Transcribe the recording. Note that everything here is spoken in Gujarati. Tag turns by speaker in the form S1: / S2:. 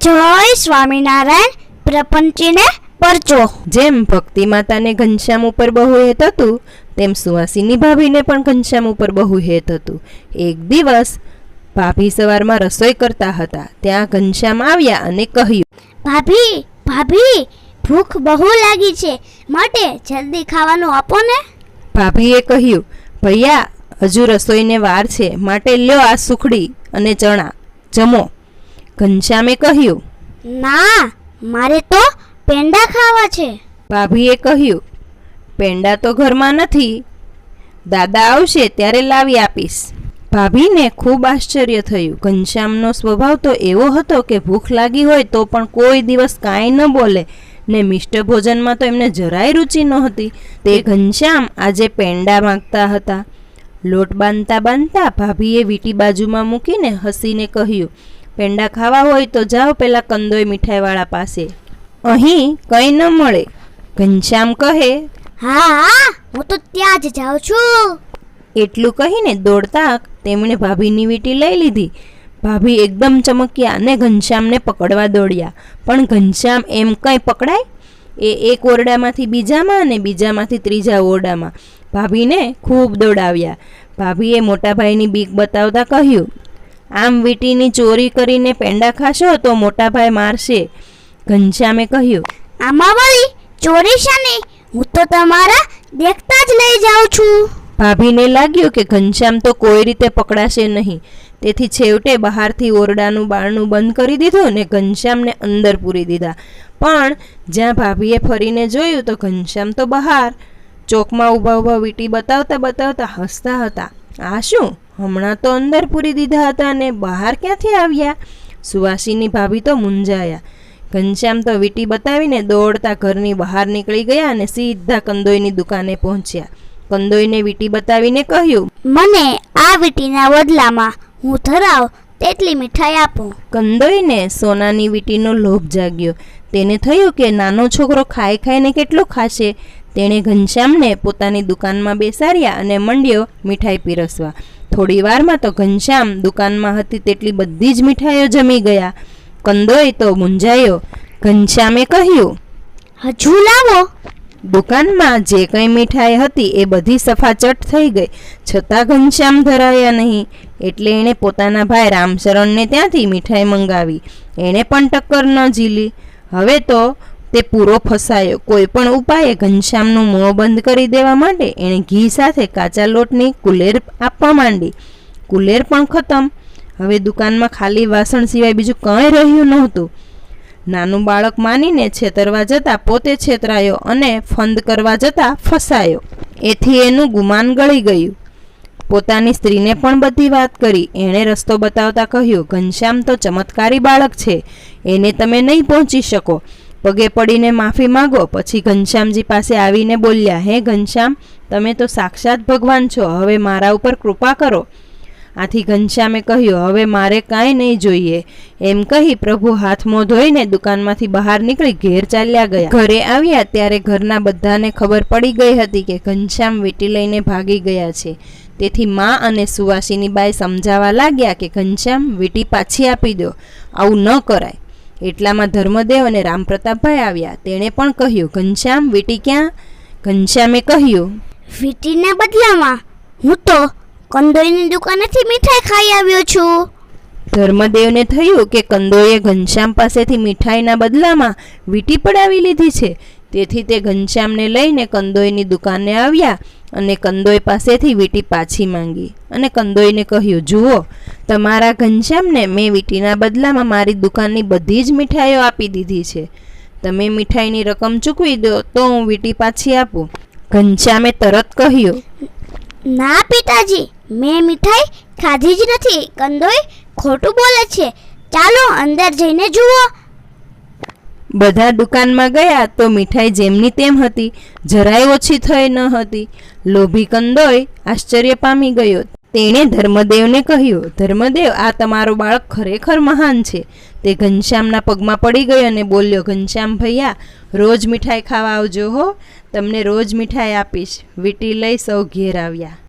S1: જય સ્વામિનારાયણ. પ્રપંચીને પરચો.
S2: જેમ ભક્તિ માતાને ઘનશ્યામ ઉપર બહુ હેત હતું તેમ સુવાસીની ભાભીને પણ ઘનશ્યામ ઉપર બહુ હેત હતું. એક દિવસ ભાભી સવારમાં રસોઈ કરતા હતા ત્યાં ઘનશ્યામ આવ્યા અને કહ્યું
S1: ભાભી ભાભી ભૂખ બહુ લાગી છે માટે જલ્દી ખાવાનું આપો ને.
S2: ભાભીએ કહ્યું ભૈયા હજુ રસોઈને વાર છે માટે લ્યો આ સુખડી અને ચણા. જમો. ઘનશ્યામે કહ્યું
S1: ના મારે તો પેંડા ખાવા છે.
S2: ભાભીએ કહ્યું પેંડા તો ઘરમાં નથી. દાદા આવશે ત્યારે લાવી આપીશ. ભાભીને ખૂબ આશ્ચર્ય થયું. ઘનશ્યામનો સ્વભાવ તો એવો હતો કે ભૂખ લાગી હોય તો પણ કોઈ દિવસ કાંઈ ન બોલે ને મિષ્ટ ભોજનમાં તો એમને જરાય રુચિ નહોતી. તે ઘનશ્યામ આજે પેંડા માંગતા હતા. લોટ બાંધતા બાંધતા ભાભીએ વીટી બાજુમાં મૂકીને હસીને કહ્યું પેંડા ખાવા હોય તો જાઓ પેલા કંદોય મીઠાઈવાળા પાસે. અહીં કંઈ ન મળે. ઘનશ્યામ કહે
S1: હા હા હું તો ત્યાં જ જાઉં છું.
S2: એટલું કહીને દોડતા તેમણે ભાભીની વીંટી લઈ લીધી. ભાભી એકદમ ચમક્યા અને ઘનશ્યામને પકડવા દોડ્યા. પણ ઘનશ્યામ એમ કંઈ પકડાય? એ એક ઓરડામાંથી બીજામાં અને બીજામાંથી ત્રીજા ઓરડામાં. ભાભીને ખૂબ દોડાવ્યા. ભાભીએ મોટાભાઈની બીક બતાવતા કહ્યું આમ વીટીની ચોરી કરીને પેંડા ખાશો તો મોટા ભાઈ મારશે. ઘનશ્યામે કહ્યું
S1: આમાં વળી ચોરી શાની? હું તો તમારા દેખતા જ લઈ જાઉં છું.
S2: ભાભીને લાગ્યું કે ઘનશ્યામ તો કોઈ રીતે પકડાશે નહીં. તેથી છેવટે બહારથી ઓરડાનું બારણું બંધ કરી દીધું અને ઘનશ્યામને અંદર પૂરી દીધા. પણ જ્યાં ભાભીએ ફરીને જોયું તો ઘનશ્યામ તો બહાર ચોકમાં ઊભા ઊભા વીટી બતાવતા બતાવતા હસતા હતા. આ શું? હમણાં તો અંદર પૂરી દીધા હતા અને બહાર ક્યાંથી આવ્યા? સુવાસીની ભાભી તો મૂંઝાયા. ઘનશ્યામ તો વીટી બતાવીને દોડતા ઘરની બહાર નીકળી ગયા અને સીધા કંદોઈની દુકાને પહોંચ્યા. કંદોઈને વીટી બતાવીને કહ્યું
S1: મને આ વીટીના બદલામાં હું ધરાવ તેટલી મીઠાઈ આપો.
S2: કંદોઈને સોનાની વીટીનો લોભ જાગ્યો. તેને થયું કે નાનો છોકરો ખાઈ ખાઈને કેટલો ખાશે? તેણે ઘનશ્યામને પોતાની દુકાનમાં બેસાડ્યા અને મંડ્યો મીઠાઈ પીરસવા. થોડી વારમાં તો ઘનશ્યામ દુકાનમાં હતી તેટલી બધી જ મીઠાઈઓ જમી ગયા. કંદોય તો મૂંઝાયો. ઘનશ્યામે કહ્યું
S1: હજુ લાવો.
S2: દુકાનમાં જે કંઈ મીઠાઈ હતી એ બધી સફાચટ થઈ ગઈ. છતાં ઘનશ્યામ ધરાયા નહીં. એટલે એણે પોતાના ભાઈ રામશરણને ત્યાંથી મીઠાઈ મંગાવી. એણે પણ ટક્કર ન ઝીલી. હવે તો તે પૂરો ફસાયો. કોઈ પણ ઉપાયે ઘનશ્યામનું મોં બંધ કરી દેવા માટે એણે ઘી સાથે કાચા લોટની કુલેર આપવા માંડી. કુલેર પણ ખતમ. હવે દુકાનમાં ખાલી વાસણ સિવાય બીજું કંઈ રહ્યું નહોતું. નાનું બાળક માનીને છેતરવા જતા પોતે છેતરાયો અને ફંદ કરવા જતા ફસાયો. એથી એનું ગુમાન ગળી ગયું. પોતાની સ્ત્રીને પણ બધી વાત કરી. એણે રસ્તો બતાવતા કહ્યું, ઘનશ્યામ તો ચમત્કારી બાળક છે. એને તમે નહીં પહોંચી શકો. પગે પડીને માફી માંગો, પછી ઘનશ્યામજી પાસે આવીને બોલ્યા, હે ઘનશ્યામ, તમે તો સાક્ષાત ભગવાન છો, હવે મારા ઉપર કૃપા કરો. આથી ઘનશ્યામે કહ્યું, હવે મારે કાંઈ નહીં જોઈએ. એમ કહી પ્રભુ હાથ મોં ધોઈને દુકાનમાંથી બહાર નીકળી ઘેર ચાલ્યા ગયા. ઘરે આવ્યા ત્યારે ઘરના બધાને ખબર પડી ગઈ હતી કે ઘનશ્યામ વીંટી લઈને ભાગી ગયા છે. તેથી મા અને સુવાસીની બાઈ સમજાવવા લાગ્યા કે ઘનશ્યામ વીંટી પાછી આપી દો. આવું ન કરાય. એટલામાં ધર્મદેવ અને રામપ્રતાપભાઈ આવ્યા. તેણે પણ કહ્યું ઘનશ્યામ વીંટી ક્યાં? ઘનશ્યામે કહ્યું
S1: વીટીના બદલામાં હું તો કંદોઈની દુકાનેથી મીઠાઈ ખાઈ આવ્યો છું.
S2: ધર્મદેવને થયું કે કંદોએ ઘનશ્યામ પાસેથી મીઠાઈના બદલામાં વીંટી પડાવી લીધી છે. તેથી તે ઘનશ્યામને લઈને કંદોઈની દુકાને આવ્યા અને કંદોઈ પાસેથી વીંટી પાછી માંગી અને કંદોઈને કહ્યું, જુઓ, તમારા ઘનશ્યામને મેં વીટીના બદલામાં મારી દુકાનની બધી જ મીઠાઈઓ આપી દીધી છે. તમે મીઠાઈની રકમ ચૂકવી દો તો હું વીંટી પાછી આપું. ઘનશ્યામે તરત કહ્યું,
S1: ના, પિતાજી, મેં મીઠાઈ ખાધી જ નથી. કંદોઈ ખોટું બોલે છે. ચાલો, અંદર જઈને જુઓ.
S2: બધા દુકાનમાં ગયા તો મીઠાઈ જેમની તેમ હતી, જરાય ઓછી થઈ ન હતી. લોભી કંદોય આશ્ચર્ય પામી ગયો. તેણે ધર્મદેવને કહ્યું, ધર્મદેવ, આ તમારો બાળક ખરેખર મહાન છે. તે ઘનશ્યામના પગમાં પડી ગયો અને બોલ્યો, ઘનશ્યામ ભૈયા, રોજ મીઠાઈ ખાવા આવજો હો. તમને રોજ મીઠાઈ આપીશ. વીટી લઈ સૌ ઘેર આવ્યા.